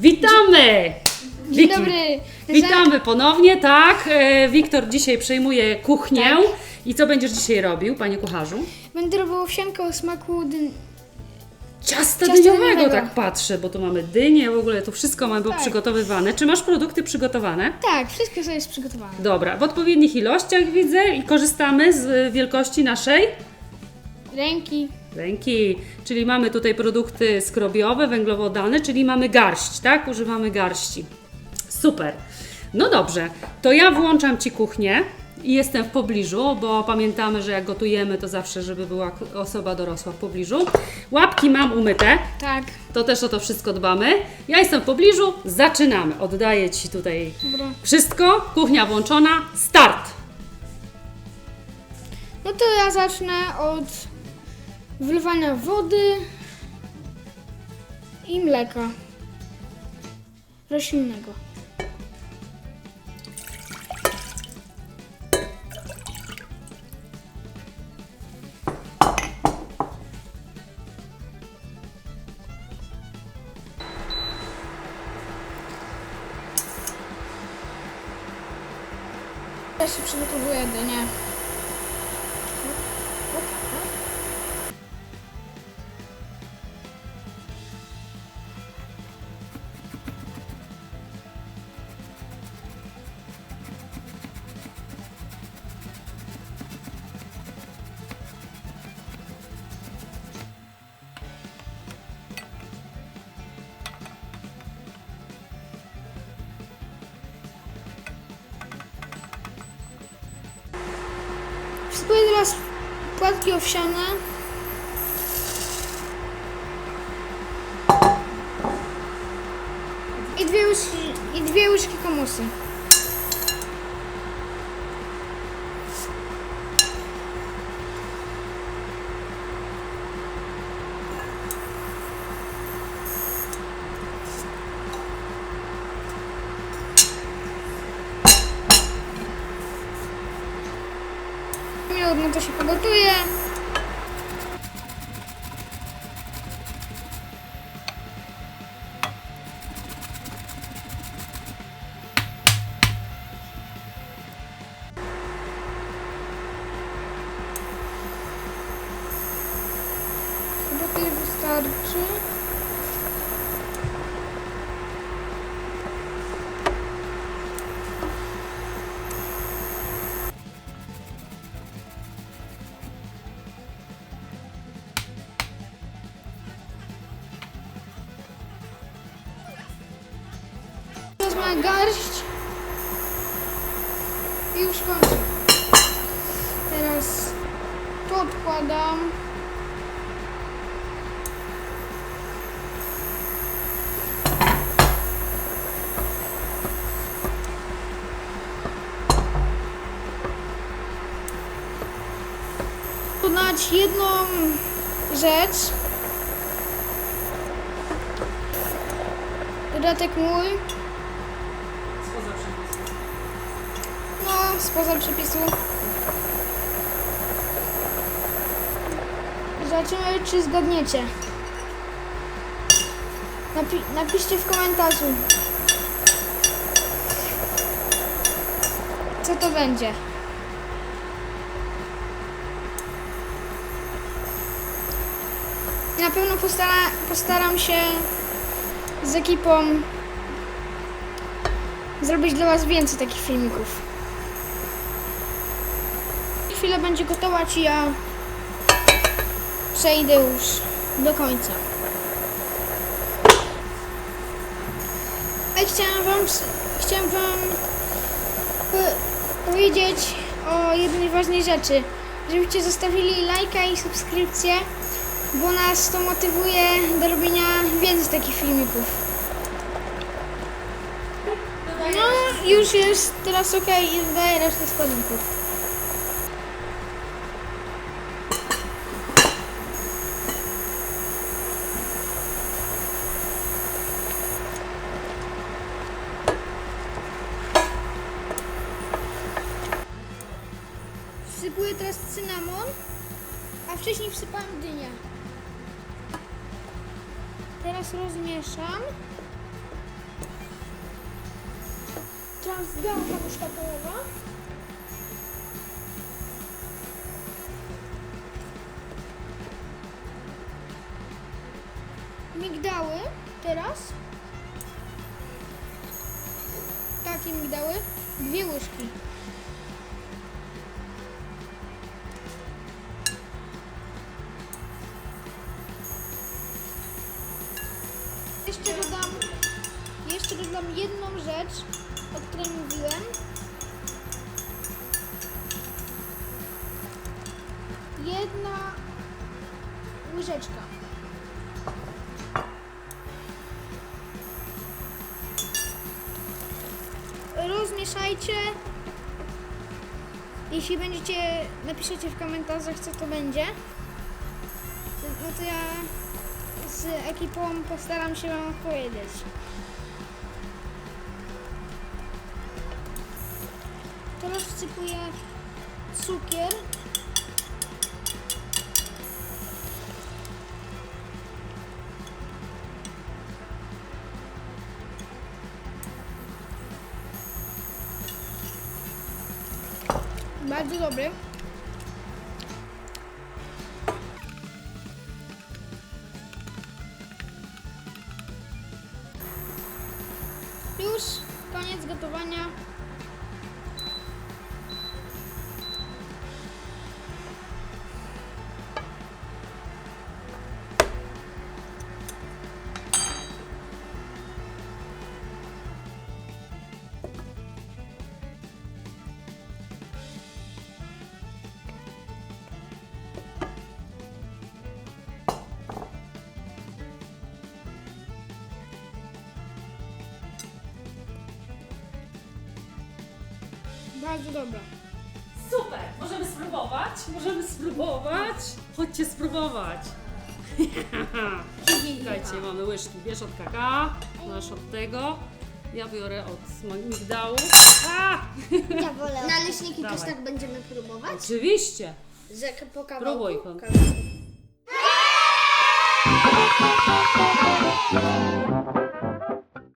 Witamy! Dzień Wiki, dobry. Witamy ponownie, tak. E, Wiktor dzisiaj przejmuje kuchnię. Tak. I co będziesz dzisiaj robił, panie kucharzu? Będę robił owsiankę o smaku dyn... Ciasta, Ciasta dyniowego, dyniowego. tak patrzę, bo tu mamy dynię, w ogóle to wszystko mamy Tak. przygotowywane. Czy masz produkty przygotowane? Tak, wszystko sobie jest przygotowane. Dobra, w odpowiednich ilościach widzę i korzystamy z wielkości naszej Ręki. Ręki. Czyli mamy tutaj produkty skrobiowe, węglowodany, czyli mamy garść, tak? Używamy garści. Super. No dobrze, to ja włączam Ci kuchnię i jestem w pobliżu, bo pamiętamy, że jak gotujemy, to zawsze, żeby była osoba dorosła w pobliżu. Łapki mam umyte, Tak. to też o to wszystko dbamy. Ja jestem w pobliżu, zaczynamy. Oddaję Ci tutaj Dobra. wszystko. Kuchnia włączona, start. No to ja zacznę od wlewania wody i mleka roślinnego. Ja się przygotowuję dynię. Wsypuję teraz płatki owsiane. I dwie łyżki, i dwie łyżki komusy. Minut, no to się pogotuje. Chyba tyle wystarczy. Garść. I już kończę. Teraz to odkładam. Podać jedną rzecz. Dodatek mój. No, spoza przepisu. Zobaczymy, czy zgadniecie. Napi napiszcie w komentarzu. Co to będzie? Na pewno postara postaram się z ekipą zrobić dla Was więcej takich filmików. Chwilę będzie gotować i ja przejdę już do końca. A chciałam Wam, chciałam wam po- powiedzieć o jednej ważnej rzeczy. Żebyście zostawili lajka i subskrypcję, bo nas to motywuje do robienia więcej takich filmików. No, już jest teraz ok i dodaję resztę składników. wsypuję teraz cynamon, a wcześniej wsypałem dynię. Teraz rozmieszam. Teraz białą kapuszka połowa. Migdały teraz. Takie migdały. Dwie łyżki. Jeszcze dodam, jeszcze dodam jedną rzecz, o której mówiłem. Jedna łyżeczka. Rozmieszajcie. Jeśli będziecie, napiszecie w komentarzach, co to będzie. No to ja z ekipą postaram się Wam odpowiedzieć. Teraz wsypuję cukier. Bardzo dobry. Bardzo dobra. Super! Możemy spróbować? Możemy spróbować? Chodźcie spróbować! Słuchajcie, mamy łyżki. Bierz od kakao, masz od tego. Ja biorę od migdału. A! Ja wolę. Naleśniki też Dawaj. tak będziemy próbować? Oczywiście! Że po kawałku? Próbuj, Kon. Kawałku.